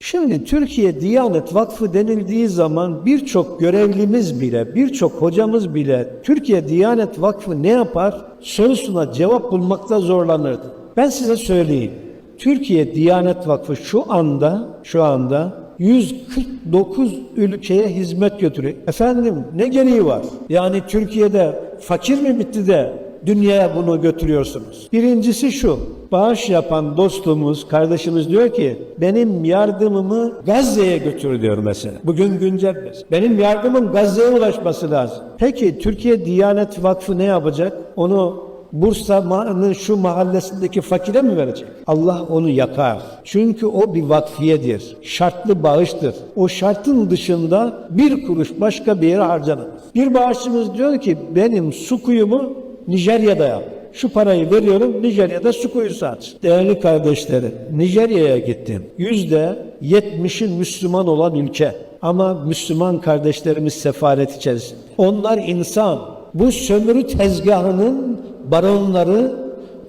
Şimdi Türkiye Diyanet Vakfı denildiği zaman birçok görevlimiz bile, birçok hocamız bile Türkiye Diyanet Vakfı ne yapar sorusuna cevap bulmakta zorlanırdı. Ben size söyleyeyim. Türkiye Diyanet Vakfı şu anda şu anda 149 ülkeye hizmet götürüyor. Efendim ne gereği var? Yani Türkiye'de fakir mi bitti de dünyaya bunu götürüyorsunuz. Birincisi şu, bağış yapan dostumuz, kardeşimiz diyor ki benim yardımımı Gazze'ye götür diyor mesela. Bugün güncel mes- Benim yardımım Gazze'ye ulaşması lazım. Peki Türkiye Diyanet Vakfı ne yapacak? Onu Bursa'nın şu mahallesindeki fakire mi verecek? Allah onu yakar. Çünkü o bir vakfiyedir. Şartlı bağıştır. O şartın dışında bir kuruş başka bir yere harcanamaz. Bir bağışçımız diyor ki benim su kuyumu Nijerya'da yap. Şu parayı veriyorum Nijerya'da su kuyusu aç. Değerli kardeşlerim Nijerya'ya gittim. Yüzde yetmişin Müslüman olan ülke. Ama Müslüman kardeşlerimiz sefaret içerisinde. Onlar insan. Bu sömürü tezgahının baronları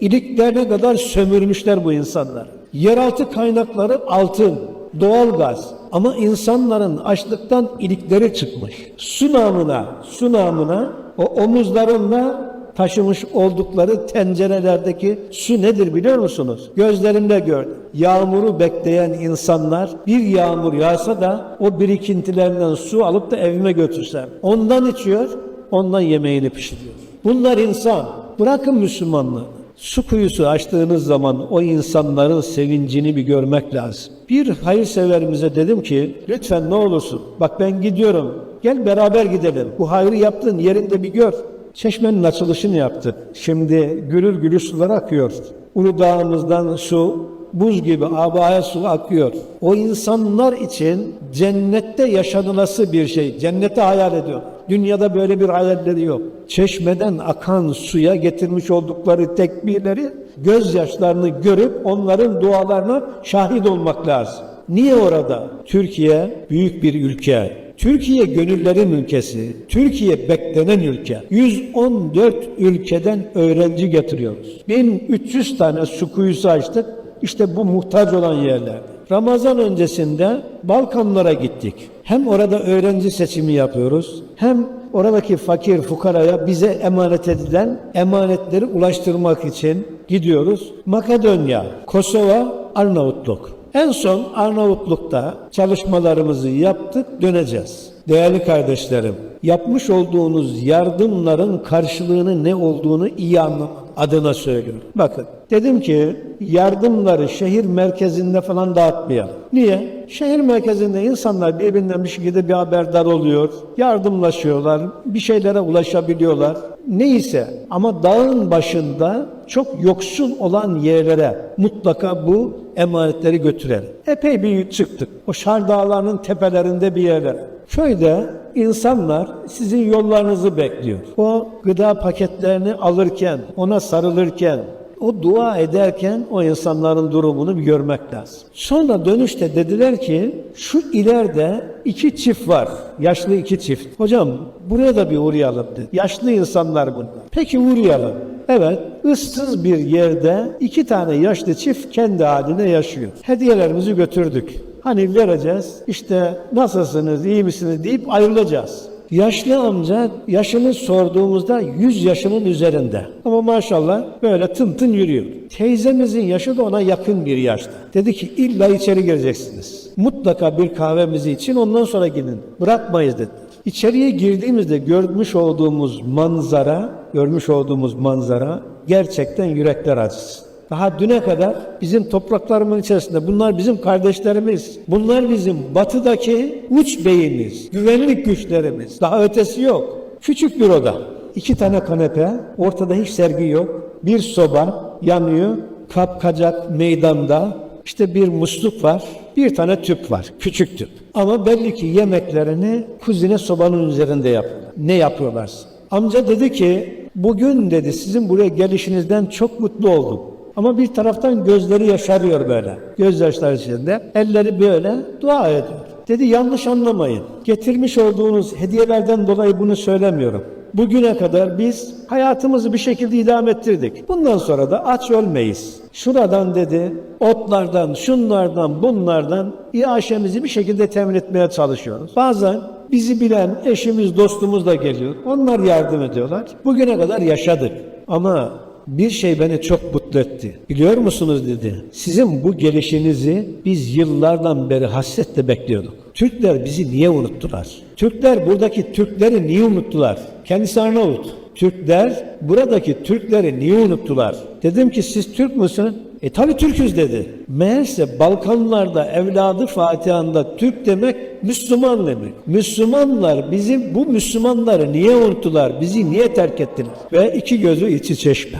iliklerine kadar sömürmüşler bu insanlar. Yeraltı kaynakları altın, doğalgaz ama insanların açlıktan ilikleri çıkmış. Su namına, su namına o omuzlarında taşımış oldukları tencerelerdeki su nedir biliyor musunuz? Gözlerimle gördüm. Yağmuru bekleyen insanlar bir yağmur yağsa da o birikintilerinden su alıp da evime götürsem. Ondan içiyor, ondan yemeğini pişiriyor. Bunlar insan. Bırakın Müslümanlığı. Su kuyusu açtığınız zaman o insanların sevincini bir görmek lazım. Bir hayırseverimize dedim ki lütfen ne olursun bak ben gidiyorum gel beraber gidelim. Bu hayrı yaptığın yerinde bir gör. Çeşmenin açılışını yaptık. Şimdi gülür gülür sular akıyor. Uludağ'ımızdan su buz gibi abaya su akıyor. O insanlar için cennette yaşanılası bir şey. Cenneti hayal ediyor. Dünyada böyle bir hayalleri yok. Çeşmeden akan suya getirmiş oldukları tekbirleri, gözyaşlarını görüp onların dualarına şahit olmak lazım. Niye orada? Türkiye büyük bir ülke. Türkiye gönüllerin ülkesi, Türkiye beklenen ülke. 114 ülkeden öğrenci getiriyoruz. 1300 tane su açtık. İşte bu muhtaç olan yerlerde. Ramazan öncesinde Balkanlara gittik. Hem orada öğrenci seçimi yapıyoruz, hem oradaki fakir fukaraya bize emanet edilen emanetleri ulaştırmak için gidiyoruz. Makedonya, Kosova, Arnavutluk. En son Arnavutluk'ta çalışmalarımızı yaptık, döneceğiz. Değerli kardeşlerim, yapmış olduğunuz yardımların karşılığını ne olduğunu iyi anlamak adına söylüyorum. Bakın, dedim ki yardımları şehir merkezinde falan dağıtmayalım. Niye? Şehir merkezinde insanlar birbirinden bir şekilde bir haberdar oluyor, yardımlaşıyorlar, bir şeylere ulaşabiliyorlar. Neyse ama dağın başında çok yoksul olan yerlere mutlaka bu emanetleri götürelim. Epey bir çıktık. O Şar Dağları'nın tepelerinde bir yerlere. Köyde insanlar sizin yollarınızı bekliyor. O gıda paketlerini alırken, ona sarılırken, o dua ederken o insanların durumunu bir görmek lazım. Sonra dönüşte dediler ki şu ileride iki çift var. Yaşlı iki çift. Hocam buraya da bir uğrayalım dedi. Yaşlı insanlar bunlar. Peki uğrayalım. Evet, ıssız bir yerde iki tane yaşlı çift kendi haline yaşıyor. Hediyelerimizi götürdük. Hani vereceğiz, işte nasılsınız, iyi misiniz deyip ayrılacağız. Yaşlı amca yaşını sorduğumuzda 100 yaşının üzerinde. Ama maşallah böyle tın tın yürüyor. Teyzemizin yaşı da ona yakın bir yaşta. Dedi ki illa içeri gireceksiniz. Mutlaka bir kahvemizi için ondan sonra gidin. Bırakmayız dedi. İçeriye girdiğimizde görmüş olduğumuz manzara, görmüş olduğumuz manzara gerçekten yürekler acısı. Daha düne kadar bizim topraklarımın içerisinde bunlar bizim kardeşlerimiz. Bunlar bizim batıdaki uç beyimiz, güvenlik güçlerimiz. Daha ötesi yok. Küçük bir oda. iki tane kanepe, ortada hiç sergi yok. Bir soba yanıyor, kapkacak meydanda. İşte bir musluk var, bir tane tüp var, küçük tüp. Ama belli ki yemeklerini kuzine sobanın üzerinde yapıyorlar. Ne yapıyorlarsa. Amca dedi ki, bugün dedi sizin buraya gelişinizden çok mutlu oldum. Ama bir taraftan gözleri yaşarıyor böyle. Gözyaşları içinde. Elleri böyle dua ediyor. Dedi yanlış anlamayın. Getirmiş olduğunuz hediyelerden dolayı bunu söylemiyorum. Bugüne kadar biz hayatımızı bir şekilde idame ettirdik. Bundan sonra da aç ölmeyiz. Şuradan dedi, otlardan, şunlardan, bunlardan iaşemizi bir şekilde temin etmeye çalışıyoruz. Bazen bizi bilen eşimiz, dostumuz da geliyor. Onlar yardım ediyorlar. Bugüne kadar yaşadık. Ama bir şey beni çok mutlu etti. Biliyor musunuz dedi. Sizin bu gelişinizi biz yıllardan beri hasretle bekliyorduk. Türkler bizi niye unuttular? Türkler buradaki Türkleri niye unuttular? Kendisi Arnavut. Türkler buradaki Türkleri niye unuttular? Dedim ki siz Türk müsün? E tabi Türküz dedi. Meğerse Balkanlarda evladı Fatiha'nda Türk demek Müslüman demek. Müslümanlar bizim bu Müslümanları niye unuttular? Bizi niye terk ettiler? Ve iki gözü içi çeşme.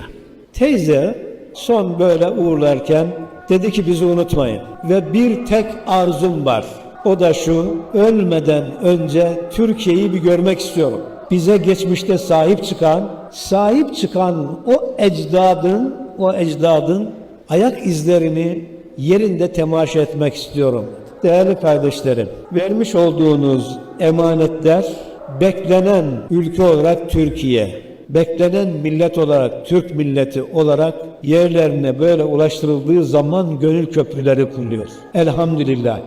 Teyze son böyle uğurlarken dedi ki bizi unutmayın. Ve bir tek arzum var. O da şu, ölmeden önce Türkiye'yi bir görmek istiyorum. Bize geçmişte sahip çıkan, sahip çıkan o ecdadın, o ecdadın ayak izlerini yerinde temaşa etmek istiyorum. Değerli kardeşlerim, vermiş olduğunuz emanetler beklenen ülke olarak Türkiye, beklenen millet olarak Türk milleti olarak yerlerine böyle ulaştırıldığı zaman gönül köprüleri kuruluyor. Elhamdülillah.